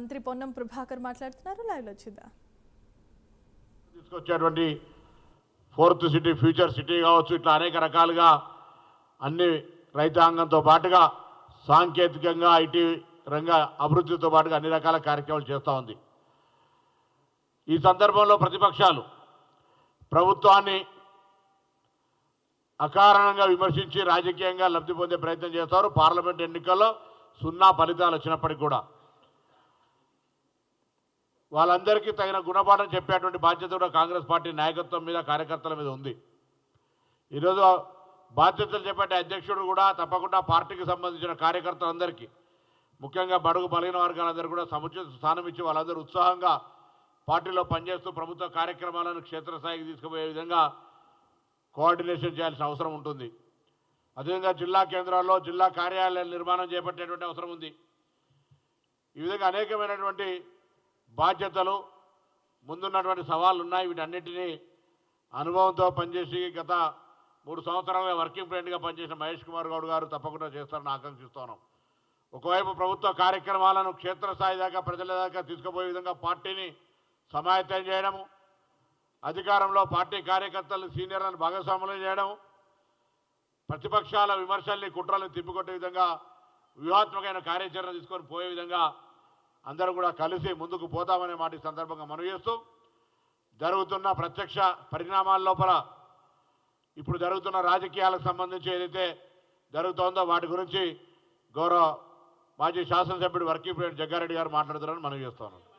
మంత్రి పొన్నం ప్రభాకర్ మాట్లాడుతున్నారు. చూద్దాం. తీసుకొచ్చేటువంటి ఫోర్త్ సిటీ ఫ్యూచర్ సిటీ కావచ్చు ఇట్లా అనేక రకాలుగా అన్ని రైతాంగంతో పాటుగా సాంకేతికంగా ఐటీ రంగ అభివృద్ధితో పాటుగా అన్ని రకాల కార్యక్రమాలు చేస్తూ ఉంది. ఈ సందర్భంలో ప్రతిపక్షాలు ప్రభుత్వాన్ని అకారణంగా విమర్శించి రాజకీయంగా లబ్ధి పొందే ప్రయత్నం చేస్తారు. పార్లమెంట్ ఎన్నికల్లో సున్నా ఫలితాలు వచ్చినప్పటికీ కూడా వాళ్ళందరికీ తగిన గుణపాఠం చెప్పేటువంటి బాధ్యత కూడా కాంగ్రెస్ పార్టీ నాయకత్వం మీద కార్యకర్తల మీద ఉంది. ఈరోజు బాధ్యతలు చెప్పే అధ్యక్షుడు కూడా తప్పకుండా పార్టీకి సంబంధించిన కార్యకర్తలందరికీ ముఖ్యంగా బడుగు బలహీన వర్గాలందరూ కూడా సముచిత స్థానం ఇచ్చి వాళ్ళందరూ ఉత్సాహంగా పార్టీలో పనిచేస్తూ ప్రభుత్వ కార్యక్రమాలను క్షేత్రస్థాయికి తీసుకుపోయే విధంగా కోఆర్డినేషన్ చేయాల్సిన అవసరం ఉంటుంది. అదేవిధంగా జిల్లా కేంద్రాల్లో జిల్లా కార్యాలయాల నిర్మాణం చేపట్టేటువంటి అవసరం ఉంది. ఈ విధంగా అనేకమైనటువంటి బాధ్యతలు ముందున్నటువంటి సవాళ్ళు ఉన్నాయి వీటన్నిటినీ అనుభవంతో పనిచేసి గత మూడు సంవత్సరాలుగా వర్కింగ్ ప్రెసిడెంట్గా పనిచేసిన మహేష్ కుమార్ గౌడ్ గారు తప్పకుండా చేస్తారని ఆకాంక్షిస్తున్నాం ఒకవైపు ప్రభుత్వ కార్యక్రమాలను క్షేత్రస్థాయి దాకా ప్రజల దాకా తీసుకుపోయే విధంగా పార్టీని సమాయత్తం చేయడము అధికారంలో పార్టీ కార్యకర్తలు సీనియర్లను భాగస్వాములు చేయడం ప్రతిపక్షాల విమర్శల్ని కుట్రల్ని తిప్పికొట్టే విధంగా వ్యూహాత్మకమైన కార్యాచరణ తీసుకొని పోయే విధంగా అందరూ కూడా కలిసి ముందుకు పోతామనే మాట ఈ సందర్భంగా మనవి చేస్తూ జరుగుతున్న ప్రత్యక్ష పరిణామాల లోపల ఇప్పుడు జరుగుతున్న రాజకీయాలకు సంబంధించి ఏదైతే జరుగుతోందో వాటి గురించి గౌరవ మాజీ శాసనసభ్యుడు వర్కింగ్ ప్రెసిడెంట్ జగ్గారెడ్డి గారు మాట్లాడుతున్నారని మనవి చేస్తున్నాను